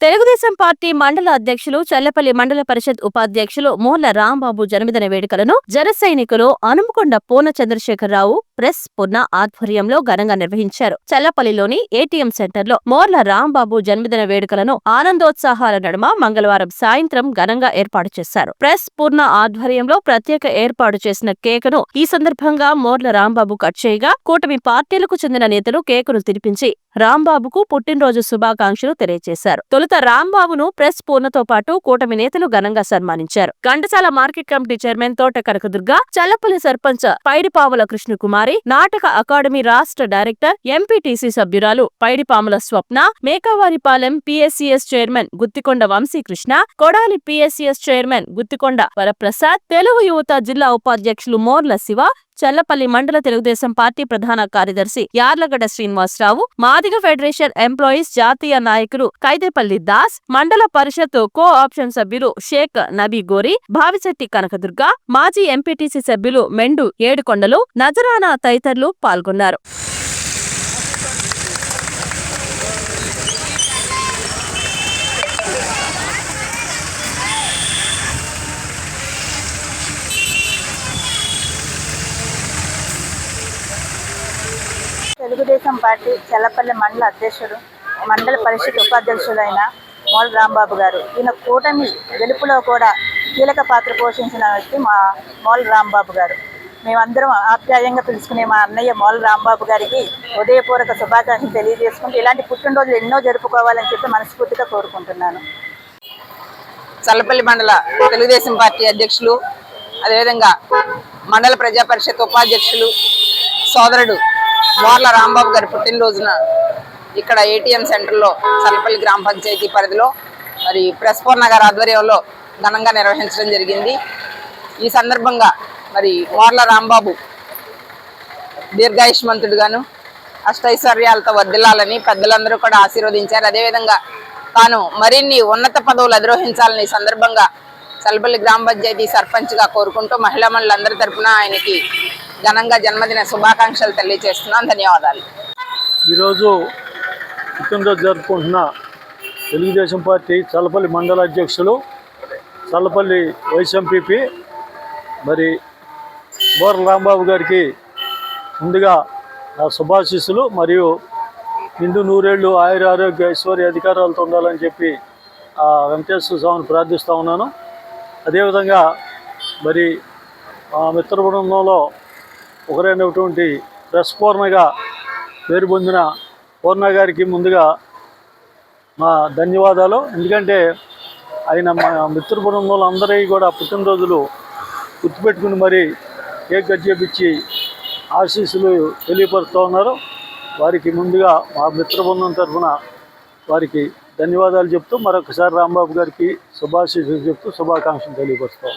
Telugu Desam party మండల అధ్యక్షులు చల్లపల్లి మండల పరిషత్ ఉపాధ్యక్షులు మోర్ల రాంబాబు జన్మదిన వేడుకలను జన సైనికులు అనుమకొండ పూర్ణ చంద్రశేఖరరావు ప్రెస్ పున్న ఆధ్వర్యంలో ఘనంగా నిర్వహించారు. చల్లపల్లిలోని ఏటీఎం సెంటర్లో మోర్ల రాంబాబు జన్మదిన వేడుకలను ఆనందోత్సాహాల నడుమ మంగళవారం సాయంత్రం ఘనంగా ఏర్పాటు చేశారు. ప్రెస్ పూర్ణ ఆధ్వర్యంలో ప్రత్యేక ఏర్పాటు చేసిన కేకును ఈ సందర్భంగా మోర్ల రాంబాబు కట్ చేయగా కూటమి పార్టీలకు చెందిన నేతలు కేకును తినిపించి రాంబాబుకు పుట్టినరోజు శుభాకాంక్షలు తెలియజేశారు. తొలుత రాంబాబును ప్రెస్ పూర్ణతో పాటు కూటమి నేతలు ఘనంగా సన్మానించారు. ఘంటసాల మార్కెట్ కమిటీ చైర్మన్ తోట కనకదుర్గ చల్లపల్లి సర్పంచ్ పైడిపాముల కృష్ణకుమారి నాటక అకాడమీ రాష్ట్ర డైరెక్టర్ ఎంపీటీసీ సభ్యురాలు Paidipamula Swapna Mekavaripalem PSCS chairman Guthikonda Vamsikrishna Kodali PSCS chairman Guthikonda Varaprasad Telugu Yuvatha జిల్లా ఉపాధ్యక్షులు మోర్ల శివ చల్లపల్లి మండల తెలుగుదేశం పార్టీ ప్రధాన కార్యదర్శి యార్లగడ్డ శ్రీనివాసరావు మాదిగ ఫెడరేషన్ ఎంప్లాయీస్ జాతీయ నాయకులు కైదేపల్లి దాస్ మండల పరిషత్ కో ఆప్షన్ సభ్యులు షేక్ నబీ గోరి భావిశెట్టి కనకదుర్గ మాజీ ఎంపీటీసీ సభ్యులు మెండు ఏడుకొండలు నజరానా తదితరులు పాల్గొన్నారు. తెలుగుదేశం పార్టీ చల్లపల్లి మండల అధ్యక్షుడు మండల పరిషత్ ఉపాధ్యక్షులైన మోల రాంబాబు గారు. ఈయన కూటమి గెలుపులో కూడా కీలక పాత్ర పోషించిన వ్యక్తి మా మోల రాంబాబు గారు. మేమందరం ఆప్యాయంగా పిలుచుకునే మా అన్నయ్య మోల రాంబాబు గారికి ఉదయపూర్వక శుభాకాంక్షలు తెలియజేసుకుంటూ ఇలాంటి పుట్టినరోజులు ఎన్నో జరుపుకోవాలని చెప్పి మనస్ఫూర్తిగా కోరుకుంటున్నాను. చల్లపల్లి మండల తెలుగుదేశం పార్టీ అధ్యక్షులు అదేవిధంగా మండల ప్రజా పరిషత్ ఉపాధ్యక్షులు సోదరుడు మోర్ల రాంబాబు గారి పుట్టినరోజున ఇక్కడ ఏటీఎం సెంటర్లో చల్లపల్లి గ్రామ పంచాయతీ పరిధిలో మరి ప్రెస్ నగర్ ఆధ్వర్యంలో ఘనంగా నిర్వహించడం జరిగింది. ఈ సందర్భంగా మరి మోర్ల రాంబాబు దీర్ఘాయుష్మంతుడుగాను అష్టైశ్వర్యాలతో వర్ధిల్లాలని పెద్దలందరూ కూడా ఆశీర్వదించారు. అదేవిధంగా తాను మరిన్ని ఉన్నత పదవులు అధిరోహించాలని సందర్భంగా చల్లపల్లి గ్రామ పంచాయతీ సర్పంచ్గా కోరుకుంటూ మహిళా మండలందరి తరపున ఆయనకి ఘనంగా జన్మదిన శుభాకాంక్షలు తెలియజేస్తున్నాం. ధన్యవాదాలు. ఈరోజు పుట్టినరోజు జరుపుకుంటున్న తెలుగుదేశం పార్టీ చల్లపల్లి మండల అధ్యక్షులు చల్లపల్లి వైస్ ఎంపీపీ మరి బోర రాంబాబు గారికి ముందుగా నా శుభాశీస్సులు మరియు నిండు నూరేళ్ళు ఆయుర ఆరోగ్య ఐశ్వర్య అధికారాలతో ఉండాలని చెప్పి ఆ వెంకటేశ్వర స్వామిని ప్రార్థిస్తూ ఉన్నాను. అదేవిధంగా మరి మా మిత్ర బృందంలో ఒకరైనటువంటి ప్రెస్ పూర్ణగా పేరు పొందిన పూర్ణ గారికి ముందుగా మా ధన్యవాదాలు. ఎందుకంటే ఆయన మా మిత్ర బృందంలో అందరికీ కూడా పుట్టినరోజులు గుర్తుపెట్టుకుని మరి కేక్ కట్ చేపించి ఆశీస్సులు తెలియపరుస్తూ ఉన్నారు. వారికి ముందుగా మా మిత్ర బృందం తరఫున వారికి ధన్యవాదాలు చెప్తూ మరొకసారి రాంబాబు గారికి శుభాశీస్సులు చెప్తూ శుభాకాంక్షలు తెలియపరుస్తాం